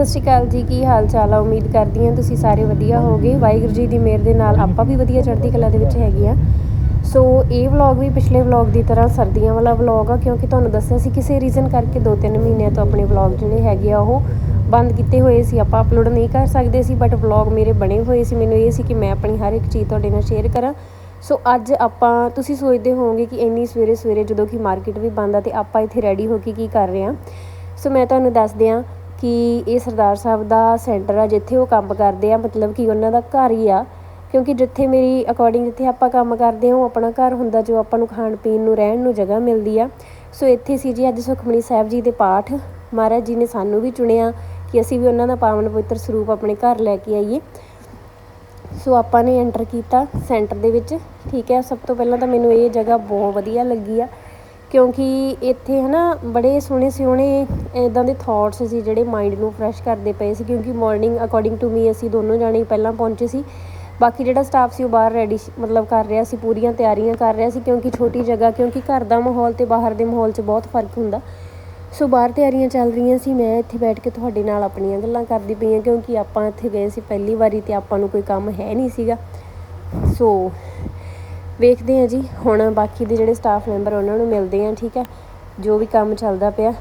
ਸਤਿ ਸ਼੍ਰੀ ਅਕਾਲ ਜੀ, ਕੀ ਹਾਲ ਚਾਲ ਆ? ਉਮੀਦ ਕਰਦੀ ਹਾਂ ਤੁਸੀਂ ਸਾਰੇ ਵਧੀਆ ਹੋਗੇ ਵਾਹਿਗੁਰੂ ਜੀ ਦੀ ਮਿਹਰ ਦੇ ਨਾਲ ਆਪਾਂ ਵੀ ਵਧੀਆ ਚੜ੍ਹਦੀ ਕਲਾ ਦੇ ਵਿੱਚ ਹੈਗੇ ਆ ਸੋ ਇਹ ਵਲੌਗ ਵੀ ਪਿਛਲੇ ਵਲੌਗ ਦੀ ਤਰ੍ਹਾਂ ਸਰਦੀਆਂ ਵਾਲਾ ਵਲੌਗ ਆ, ਕਿਉਂਕਿ ਤੁਹਾਨੂੰ ਦੱਸਿਆ ਸੀ ਕਿਸੇ ਰੀਜ਼ਨ ਕਰਕੇ 2-3 ਮਹੀਨਿਆਂ ਤੋਂ ਆਪਣੇ ਵਲੌਗ ਜਿਹੜੇ ਹੈਗੇ ਆ, ਉਹ ਬੰਦ ਕੀਤੇ ਹੋਏ ਸੀ। ਆਪਾਂ ਅਪਲੋਡ ਨਹੀਂ ਕਰ ਸਕਦੇ ਸੀ ਬਟ ਵਲੌਗ ਮੇਰੇ ਬਣੇ ਹੋਏ ਸੀ। ਮੈਨੂੰ ਇਹ ਸੀ ਕਿ ਮੈਂ ਆਪਣੀ ਹਰ ਇੱਕ ਚੀਜ਼ ਤੁਹਾਡੇ ਨਾਲ ਸ਼ੇਅਰ ਕਰਾਂ। ਸੋ ਅੱਜ ਆਪਾਂ, ਤੁਸੀਂ ਸੋਚਦੇ ਹੋਵੋਗੇ ਕਿ ਇੰਨੀ ਸਵੇਰੇ ਸਵੇਰੇ ਜਦੋਂ ਕਿ ਮਾਰਕੀਟ ਵੀ ਬੰਦ ਆ ਤੇ ਆਪਾਂ ਇੱਥੇ ਰੈਡੀ ਹੋ ਕੇ ਕੀ ਕਰ ਰਹੇ ਆ ਸੋ ਮੈਂ ਤੁਹਾਨੂੰ ਦੱਸ ਦਿਆਂ ਕਿ ਇਹ ਸਰਦਾਰ ਸਾਹਿਬ ਦਾ ਸੈਂਟਰ ਆ, ਜਿੱਥੇ ਉਹ ਕੰਮ ਕਰਦੇ ਆ, ਮਤਲਬ ਕਿ ਉਹਨਾਂ ਦਾ ਘਰ ਹੀ ਆ। ਕਿਉਂਕਿ ਜਿੱਥੇ ਮੇਰੀ ਅਕੋਰਡਿੰਗ ਜਿੱਥੇ ਆਪਾਂ ਕੰਮ ਕਰਦੇ ਹਾਂ, ਉਹ ਆਪਣਾ ਘਰ ਹੁੰਦਾ ਜੋ ਆਪਾਂ ਨੂੰ ਖਾਣ ਪੀਣ ਨੂੰ, ਰਹਿਣ ਨੂੰ ਜਗ੍ਹਾ ਮਿਲਦੀ ਆ। ਸੋ ਇੱਥੇ ਸੀ ਜੀ ਅੱਜ ਸੁਖਮਣੀ ਸਾਹਿਬ ਜੀ ਦੇ ਪਾਠ। ਮਹਾਰਾਜ ਜੀ ਨੇ ਸਾਨੂੰ ਵੀ ਚੁਣਿਆ ਕਿ ਅਸੀਂ ਵੀ ਉਹਨਾਂ ਦਾ ਪਾਵਨ ਪਵਿੱਤਰ ਸਰੂਪ ਆਪਣੇ ਘਰ ਲੈ ਕੇ ਆਈਏ। ਸੋ ਆਪਾਂ ਨੇ ਐਂਟਰ ਕੀਤਾ ਸੈਂਟਰ ਦੇ ਵਿੱਚ। ਠੀਕ ਹੈ, ਸਭ ਤੋਂ ਪਹਿਲਾਂ ਤਾਂ ਮੈਨੂੰ ਇਹ ਜਗ੍ਹਾ ਬਹੁਤ ਵਧੀਆ ਲੱਗੀ ਆ। ਕਿਉਂਕਿ ਇੱਥੇ ਹੈ ਨਾ ਬੜੇ ਸੋਹਣੇ ਸੋਹਣੇ ਇਦਾਂ ਦੇ ਥਾਟਸ ਸੀ ਜਿਹੜੇ ਮਾਈਂਡ ਨੂੰ ਫਰੈਸ਼ ਕਰਦੇ ਪਏ ਸੀ, ਕਿਉਂਕਿ ਮਾਰਨਿੰਗ ਅਕੋਰਡਿੰਗ ਟੂ ਮੀ ਅਸੀਂ ਦੋਨੋਂ ਜਾਣੇ ਪਹਿਲਾਂ ਪਹੁੰਚੇ ਸੀ। ਬਾਕੀ ਜਿਹੜਾ ਸਟਾਫ ਸੀ ਉਹ ਬਾਹਰ ਰੈਡੀ ਮਤਲਬ ਕਰ ਰਿਹਾ ਸੀ, ਪੂਰੀਆਂ ਤਿਆਰੀਆਂ ਕਰ ਰਿਹਾ ਸੀ ਕਿਉਂਕਿ ਛੋਟੀ ਜਗ੍ਹਾ, ਕਿਉਂਕਿ ਘਰ ਦਾ ਮਾਹੌਲ ਤੇ ਬਾਹਰ ਦੇ ਮਾਹੌਲ 'ਚ ਬਹੁਤ ਫ਼ਰਕ ਹੁੰਦਾ। ਸੋ ਬਾਹਰ ਤਿਆਰੀਆਂ ਚੱਲ ਰਹੀਆਂ ਸੀ, ਮੈਂ ਇੱਥੇ ਬੈਠ ਕੇ ਤੁਹਾਡੇ ਨਾਲ ਆਪਣੀਆਂ ਗੱਲਾਂ ਕਰਦੀ ਪਈ ਹਾਂ ਕਿਉਂਕਿ ਆਪਾਂ ਇੱਥੇ ਗਏ ਸੀ ਪਹਿਲੀ ਵਾਰੀ ਤੇ ਆਪਾਂ ਨੂੰ ਕੋਈ ਕੰਮ ਹੈ ਨਹੀਂ ਸੀਗਾ। ਸੋ ਵੇਖਦੇ ਹਾਂ ਜੀ। ਹੁਣ ਬਾਕੀ ਦੇ ਜਿਹੜੇ ਸਟਾਫ ਮੈਂਬਰ ਉਹਨਾਂ ਨੂੰ ਮਿਲਦੇ ਆ ਠੀਕ ਹੈ? ਜੋ ਵੀ ਕੰਮ ਚੱਲਦਾ ਪਿਆ।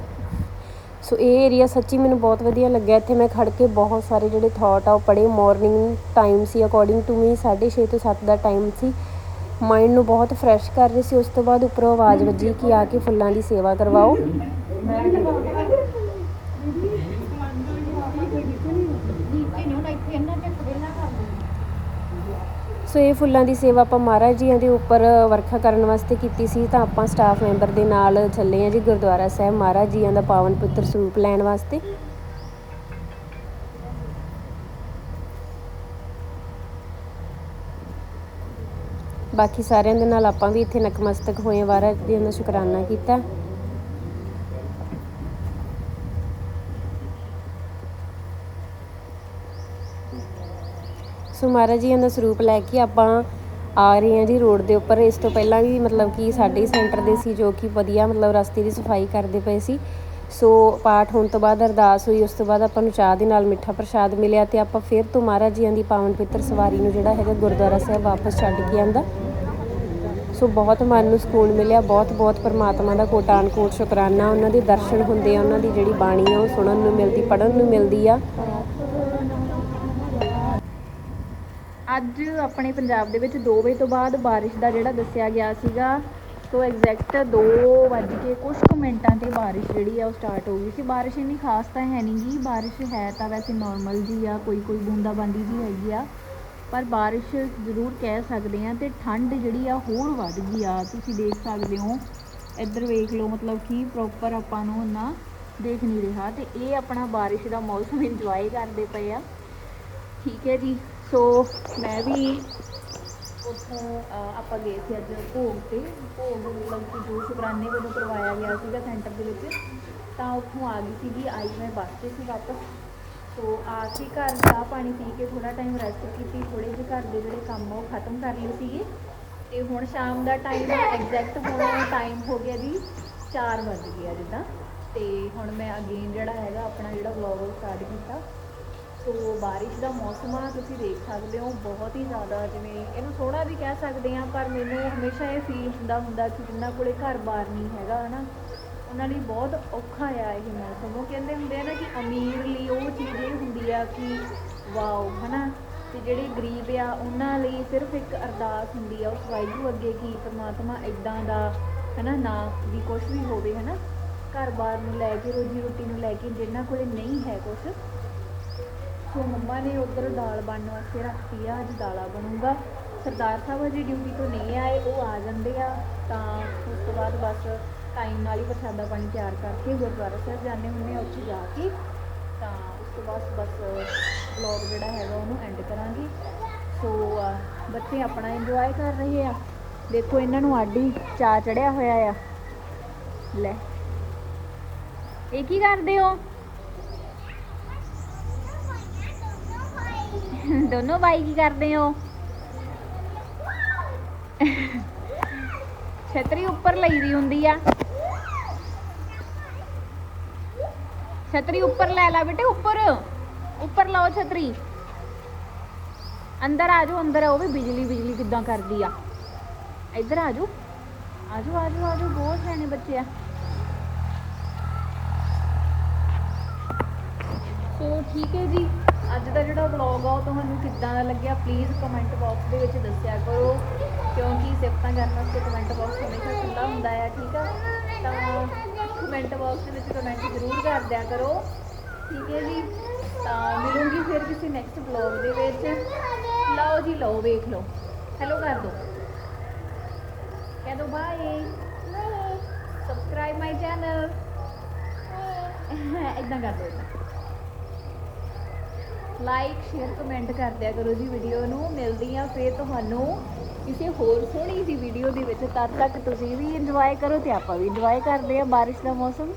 ਸੋ ਇਹ ਏਰੀਆ ਸੱਚੀ ਮੈਨੂੰ ਬਹੁਤ ਵਧੀਆ ਲੱਗਿਆ। ਇੱਥੇ ਮੈਂ ਖੜ ਕੇ ਬਹੁਤ ਸਾਰੇ ਜਿਹੜੇ ਥਾਟ ਆ, ਉਹ ਪੜੇ ਮਾਰਨਿੰਗ ਟਾਈਮ ਸੀ ਅਕੋਰਡਿੰਗ ਟੂ ਮੀ 6:30 ਤੋਂ 7 ਦਾ ਟਾਈਮ ਸੀ। ਮਾਈਂਡ ਨੂੰ ਬਹੁਤ ਫਰੈਸ਼ ਕਰ ਰਹੀ ਸੀ। ਉਸ ਤੋਂ ਬਾਅਦ ਉੱਪਰੋਂ ਆਵਾਜ਼ ਵੱਜੀ ਕਿ ਆ ਕੇ ਫੁੱਲਾਂ ਦੀ ਸੇਵਾ ਕਰਵਾਓ। ਸੋ ਇਹ ਫੁੱਲਾਂ ਦੀ ਸੇਵਾ ਆਪਾਂ ਮਹਾਰਾਜ ਜੀਆਂ ਦੇ ਉੱਪਰ ਵਰਖਾ ਕਰਨ ਵਾਸਤੇ ਕੀਤੀ ਸੀ, ਤਾਂ ਆਪਾਂ ਸਟਾਫ ਮੈਂਬਰ ਦੇ ਨਾਲ ਚੱਲੇ ਆ ਜੀ ਗੁਰਦੁਆਰਾ ਸਾਹਿਬ ਮਹਾਰਾਜ ਜੀਆਂ ਦਾ ਪਾਵਨ ਪੁੱਤਰ ਸਰੂਪ ਲੈਣ ਵਾਸਤੇ। ਬਾਕੀ ਸਾਰਿਆਂ ਦੇ ਨਾਲ ਆਪਾਂ ਵੀ ਇੱਥੇ ਨਕਮਸਤਕ ਹੋਏ ਮਹਾਰਾਜ ਜੀ ਦਾ ਸ਼ੁਕਰਾਨਾ ਕੀਤਾ। ਸੋ ਮਹਾਰਾਜ ਜੀਆਂ ਦਾ ਸਰੂਪ ਲੈ ਕੇ ਆਪਾਂ ਆ ਰਹੇ ਹਾਂ ਜੀ ਰੋਡ ਦੇ ਉੱਪਰ। ਇਸ ਤੋਂ ਪਹਿਲਾਂ ਵੀ ਮਤਲਬ ਕਿ ਸਾਡੇ ਸੈਂਟਰ ਦੇ ਸੀ ਜੋ ਕਿ ਵਧੀਆ ਮਤਲਬ ਰਸਤੇ ਦੀ ਸਫ਼ਾਈ ਕਰਦੇ ਪਏ ਸੀ। ਸੋ ਪਾਠ ਹੋਣ ਤੋਂ ਬਾਅਦ ਅਰਦਾਸ ਹੋਈ, ਉਸ ਤੋਂ ਬਾਅਦ ਆਪਾਂ ਨੂੰ ਚਾਹ ਦੇ ਨਾਲ ਮਿੱਠਾ ਪ੍ਰਸ਼ਾਦ ਮਿਲਿਆ ਤੇ ਆਪਾਂ ਫਿਰ ਤੋਂ ਮਹਾਰਾਜ ਜੀਆਂ ਦੀ ਪਾਵਨ ਪਿੱਤਰ ਸਵਾਰੀ ਨੂੰ ਜਿਹੜਾ ਹੈਗਾ ਗੁਰਦੁਆਰਾ ਸਾਹਿਬ ਵਾਪਸ ਛੱਡ ਕੇ ਆਂਦਾ। ਸੋ ਬਹੁਤ ਮਨ ਨੂੰ ਸਕੂਨ ਮਿਲਿਆ, ਬਹੁਤ ਬਹੁਤ ਪਰਮਾਤਮਾ ਦਾ ਕੋਟਾਨ ਕੋਟ ਸ਼ੁਕਰਾਨਾ। ਉਹਨਾਂ ਦੇ ਦਰਸ਼ਨ ਹੁੰਦੇ ਆ, ਉਹਨਾਂ ਦੀ ਜਿਹੜੀ ਬਾਣੀ ਆ, ਉਹ ਸੁਣਨ ਨੂੰ ਮਿਲਦੀ ਪੜਨ ਨੂੰ ਮਿਲਦੀ ਆ। ਅੱਜ ਆਪਣੇ ਪੰਜਾਬ ਦੇ ਵਿੱਚ 2 ਵਜੇ ਤੋਂ ਬਾਅਦ ਬਾਰਿਸ਼ ਦਾ ਜਿਹੜਾ ਦੱਸਿਆ ਗਿਆ ਸੀਗਾ, ਸੋ ਐਗਜ਼ੈਕਟ 2 ਵੱਜ ਕੇ ਕੁਝ ਕੁ ਮਿੰਟਾਂ ਤੇ ਬਾਰਿਸ਼ ਜਿਹੜੀ ਆ ਉਹ ਸਟਾਰਟ ਹੋ ਗਈ ਸੀ। ਬਾਰਿਸ਼ ਇੰਨੀ ਖਾਸ ਤਾਂ ਹੈ ਨਹੀਂ ਗੀ, ਬਾਰਿਸ਼ ਹੈ ਤਾਂ ਵੈਸੇ ਨਾਰਮਲ ਜੀ ਆ, ਕੋਈ ਕੋਈ ਬੂੰਦਾਬਾਂਦੀ ਜੀ ਹੈਗੀ ਆ, ਪਰ ਬਾਰਿਸ਼ ਜ਼ਰੂਰ ਕਹਿ ਸਕਦੇ ਆ ਤੇ ਠੰਡ ਜਿਹੜੀ ਆ ਹੋਰ ਵੱਧ ਗਈ ਆ। ਤੁਸੀਂ ਦੇਖ ਸਕਦੇ ਹੋ, ਇੱਧਰ ਵੇਖ ਲਓ ਮਤਲਬ ਕਿ ਪ੍ਰੋਪਰ ਆਪਾਂ ਨੂੰ ਨਾ ਦੇਖ ਨਹੀਂ ਰਿਹਾ ਤੇ ਇਹ ਆਪਣਾ ਬਾਰਿਸ਼ ਦਾ ਮੌਸਮ ਇੰਜੋਏ ਕਰਦੇ ਪਏ ਆ। ਠੀਕ ਹੈ ਜੀ। ਸੋ ਮੈਂ ਵੀ ਉੱਥੋਂ ਆਪਾਂ ਗਏ ਸੀ ਅੱਜ ਭੋਗ ਤੇ। ਭੋਗ ਮਤਲਬ ਕਿ ਜੋ ਸ਼ੁਕਰਾਨੇ ਵੱਲੋਂ ਕਰਵਾਇਆ ਗਿਆ ਸੀਗਾ ਸੈਂਟਰ ਦੇ ਵਿੱਚ, ਤਾਂ ਉੱਥੋਂ ਆ ਗਈ ਸੀਗੀ। ਆਈ ਮੈਂ ਬੱਸ 'ਤੇ ਸੀ ਵਾਪਸ। ਸੋ ਆ ਕੇ ਘਰ ਚਾਹ ਪਾਣੀ ਪੀ ਕੇ ਥੋੜਾ ਟਾਈਮ ਰੈਸਟ ਕੀਤੀ। ਥੋੜੇ ਜਿਹੇ ਘਰ ਦੇ ਜਿਹੜੇ ਕੰਮ ਆ ਉਹ ਖਤਮ ਕਰ ਲਏ ਸੀਗੇ। ਤੇ ਹੁਣ ਸ਼ਾਮ ਦਾ ਟਾਈਮ ਐਗਜ਼ੈਕਟ ਹੁਣ ਟਾਈਮ ਹੋ ਗਿਆ ਜੀ 4 ਵਜ ਗਿਆ ਜਿੱਦਾਂ। ਤੇ ਹੁਣ ਮੈਂ ਅਗੇਨ ਜਿਹੜਾ ਹੈਗਾ, ਆਪਣਾ ਜਿਹੜਾ ਵਲੌਗ ਸਟਾਰਟ ਕੀਤਾ ਸੋ ਬਾਰਿਸ਼ ਦਾ ਮੌਸਮ ਆ, ਤੁਸੀਂ ਦੇਖ ਸਕਦੇ ਹੋ, ਬਹੁਤ ਹੀ ਜ਼ਿਆਦਾ ਜਿਵੇਂ ਇਹਨੂੰ ਸੋਹਣਾ ਵੀ ਕਹਿ ਸਕਦੇ ਆ ਪਰ ਮੈਨੂੰ ਹਮੇਸ਼ਾ ਇਹ ਫੀਲ ਹੁੰਦਾ ਹੁੰਦਾ ਕਿ ਜਿਨ੍ਹਾਂ ਕੋਲੇ ਘਰ-ਬਾਰ ਨਹੀਂ ਹੈਗਾ, ਹਨਾ? ਉਹਨਾਂ ਲਈ ਬਹੁਤ ਔਖਾ ਆ ਇਹ ਮੌਸਮ। ਉਹ ਕਹਿੰਦੇ ਹੁੰਦੇ ਆ ਨਾ ਕਿ ਅਮੀਰ ਲਈ ਉਹ ਚੀਜ਼ ਇਹ ਹੁੰਦੀ ਆ ਕਿ ਵਾਓ, ਹਨਾ? ਤੇ ਜਿਹੜੇ ਗਰੀਬ ਆ, ਉਹਨਾਂ ਲਈ ਸਿਰਫ ਇੱਕ ਅਰਦਾਸ ਹੁੰਦੀ ਆ ਉਸ ਵਾਹਿਗੁਰੂ ਅੱਗੇ ਕਿ ਪ੍ਰਮਾਤਮਾ ਇਦਾਂ ਦਾ, ਹਨਾ, ਨਾ ਵੀ ਕੁਝ ਵੀ ਹੋਵੇ, ਹਨਾ? ਘਰ-ਬਾਰ ਨੂੰ ਲੈ ਕੇ, ਰੋਜੀ ਰੋਟੀ ਨੂੰ ਲੈ ਕੇ ਜਿਨ੍ਹਾਂ ਕੋਲੇ ਨਹੀਂ ਹੈ ਕੁਝ ਸੋ ਮੰਮਾ ਨੇ ਉਧਰ ਦਾਲ ਬਣਨ ਵਾਸਤੇ ਰੱਖਤੀ ਆ, ਅੱਜ ਦਾਲਾਂ ਬਣੂਗਾ। ਸਰਦਾਰ ਸਾਹਿਬ ਅਜੇ ਡਿਊਟੀ ਤੋਂ ਨਹੀਂ ਆਏ, ਉਹ ਆ ਜਾਂਦੇ ਆ। ਤਾਂ ਉਸ ਤੋਂ ਬਾਅਦ ਬਸ ਟਾਈਮ ਨਾਲ ਹੀ ਪ੍ਰਸ਼ਾਦਾ ਪਾਣੀ ਤਿਆਰ ਕਰਕੇ ਗੁਰਦੁਆਰਾ ਸਾਹਿਬ ਜਾਂਦੇ ਹੁੰਦੇ ਆ, ਉੱਥੇ ਜਾ ਕੇ। ਤਾਂ ਉਸ ਤੋਂ ਬਾਅਦ ਬਸ ਵਲੌਗ ਜਿਹੜਾ ਹੈਗਾ ਉਹਨੂੰ ਐਂਡ ਕਰਾਂਗੇ। ਸੋ ਬੱਚੇ ਆਪਣਾ ਇੰਜੋਏ ਕਰ ਰਹੇ ਆ। ਦੇਖੋ, ਇਹਨਾਂ ਨੂੰ ਆਡੀ ਚਾ ਚੜਿਆ ਹੋਇਆ ਆ। ਲੈ। ਇਹ ਕੀ ਕਰਦੇ ਹੋ? ਦੋਨੋਂ ਬਾਈ ਕੀ ਕਰਦੇ ਹੋ? ਛਤਰੀ ਉੱਪਰ ਲਈਦੀ ਹੁੰਦੀ ਆ। ਛਤਰੀ ਉੱਪਰ ਲੈ ਲੈ ਬੇਟੇ, ਉੱਪਰ। ਉੱਪਰ ਲਾਓ ਛਤਰੀ। ਅੰਦਰ ਆ ਜਾਓ, ਅੰਦਰ ਉਹ ਵੀ ਬਿਜਲੀ ਬਿਜਲੀ ਕਿੱਦਾਂ ਕਰਦੀ ਆ। ਇੱਧਰ ਆ ਜਾਓ। ਆ ਜਾਓ ਆ ਜਾਓ ਆ ਜਾਓ, ਬਹੁਤ ਸਿਆਣੇ ਬੱਚੇ ਆ। ਸੋ ਠੀਕ ਹੈ ਜੀ। ਅੱਜ ਦਾ ਜਿਹੜਾ ਵਲੌਗ ਆ ਉਹ ਤੁਹਾਨੂੰ ਕਿੱਦਾਂ ਦਾ ਲੱਗਿਆ? ਪਲੀਜ਼ ਕਮੈਂਟ ਬਾਕਸ ਦੇ ਵਿੱਚ ਦੱਸਿਆ ਕਰੋ ਕਿਉਂਕਿ ਸਿਫਤਾਂ ਕਰਨ ਵਾਸਤੇ ਕਮੈਂਟ ਬਾਕਸ ਹਮੇਸ਼ਾ ਖੁੱਲਾ ਹੁੰਦਾ ਹੈ ਠੀਕ ਆ? ਤਾਂ ਕਮੈਂਟ ਬਾਕਸ ਦੇ ਵਿੱਚ ਕਮੈਂਟ ਜ਼ਰੂਰ ਕਰ ਦਿਆ ਕਰੋ ਠੀਕ ਹੈ ਜੀ? ਤਾਂ ਮਿਲੂੰਗੀ ਫਿਰ ਕਿਸੇ ਨੈਕਸਟ ਵਲੌਗ ਦੇ ਵਿੱਚ। ਲਓ ਜੀ ਲਓ ਵੇਖ ਲਓ। ਹੈਲੋ ਕਰ ਦਿਓ ਕਹਿ ਦਿਓ ਬਾਏ ਸਬਸਕ੍ਰਾਈਬ ਮਾਈ ਚੈਨਲ ਇਦਾਂ ਕਰ ਦਿਓ ਲਾਈਕ ਸ਼ੇਅਰ ਕਮੈਂਟ ਕਰ ਦਿਆ ਕਰੋ ਜੀ ਵੀਡੀਓ ਨੂੰ। ਮਿਲਦੀ ਆ ਫਿਰ ਤੁਹਾਨੂੰ ਕਿਸੇ ਹੋਰ ਸੋਹਣੀ ਜੀ ਵੀਡੀਓ ਦੇ ਵਿੱਚ। ਤਦ ਤੱਕ ਤੁਸੀਂ ਵੀ ਇੰਜੋਏ ਕਰੋ ਤੇ ਆਪਾਂ ਵੀ ਇੰਜੋਏ ਕਰਦੇ ਆ ਬਾਰਿਸ਼ ਦਾ ਮੌਸਮ।